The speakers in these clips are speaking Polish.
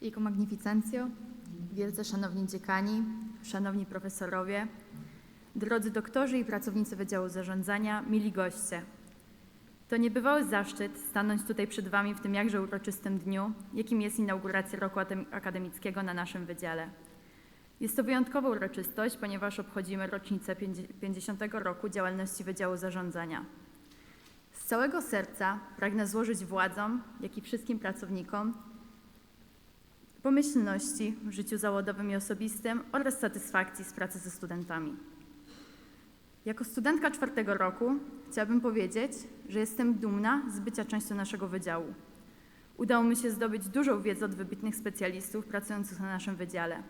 Jego Magnificencjo, wielce szanowni dziekani, szanowni profesorowie, drodzy doktorzy i pracownicy Wydziału Zarządzania, mili goście. To niebywały zaszczyt stanąć tutaj przed Wami w tym jakże uroczystym dniu, jakim jest inauguracja roku akademickiego na naszym wydziale. Jest to wyjątkowa uroczystość, ponieważ obchodzimy rocznicę pięćdzie- 50. roku działalności Wydziału Zarządzania. Z całego serca pragnę złożyć władzom, jak i wszystkim pracownikom pomyślności w życiu zawodowym i osobistym oraz satysfakcji z pracy ze studentami. Jako studentka czwartego roku chciałabym powiedzieć, że jestem dumna z bycia częścią naszego wydziału. Udało mi się zdobyć dużą wiedzę od wybitnych specjalistów pracujących na naszym wydziale.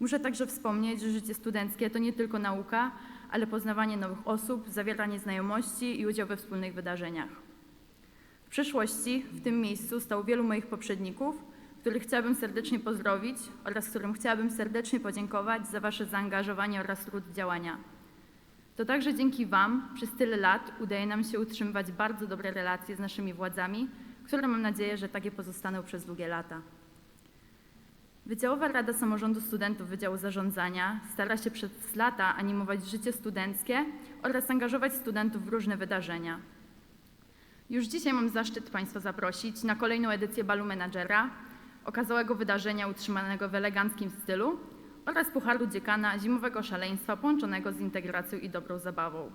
Muszę także wspomnieć, że życie studenckie to nie tylko nauka, ale poznawanie nowych osób, zawieranie znajomości i udział we wspólnych wydarzeniach. W przyszłości w tym miejscu stało wielu moich poprzedników, których chciałabym serdecznie pozdrowić oraz którym chciałabym serdecznie podziękować za Wasze zaangażowanie oraz trud działania. To także dzięki Wam przez tyle lat udaje nam się utrzymywać bardzo dobre relacje z naszymi władzami, które mam nadzieję, że takie pozostaną przez długie lata. Wydziałowa Rada Samorządu Studentów Wydziału Zarządzania stara się przez lata animować życie studenckie oraz angażować studentów w różne wydarzenia. Już dzisiaj mam zaszczyt Państwa zaprosić na kolejną edycję Balu Menadżera, okazałego wydarzenia utrzymanego w eleganckim stylu oraz Pucharu Dziekana Zimowego Szaleństwa połączonego z integracją i dobrą zabawą.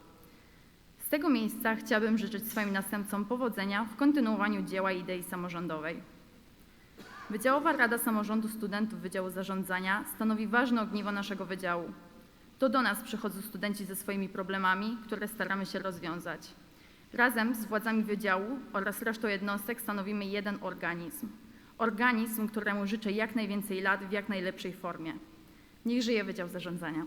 Z tego miejsca chciałabym życzyć swoim następcom powodzenia w kontynuowaniu dzieła i idei samorządowej. Wydziałowa Rada Samorządu Studentów Wydziału Zarządzania stanowi ważne ogniwo naszego wydziału. To do nas przychodzą studenci ze swoimi problemami, które staramy się rozwiązać. Razem z władzami wydziału oraz resztą jednostek stanowimy jeden organizm. Organizm, któremu życzę jak najwięcej lat w jak najlepszej formie. Niech żyje Wydział Zarządzania.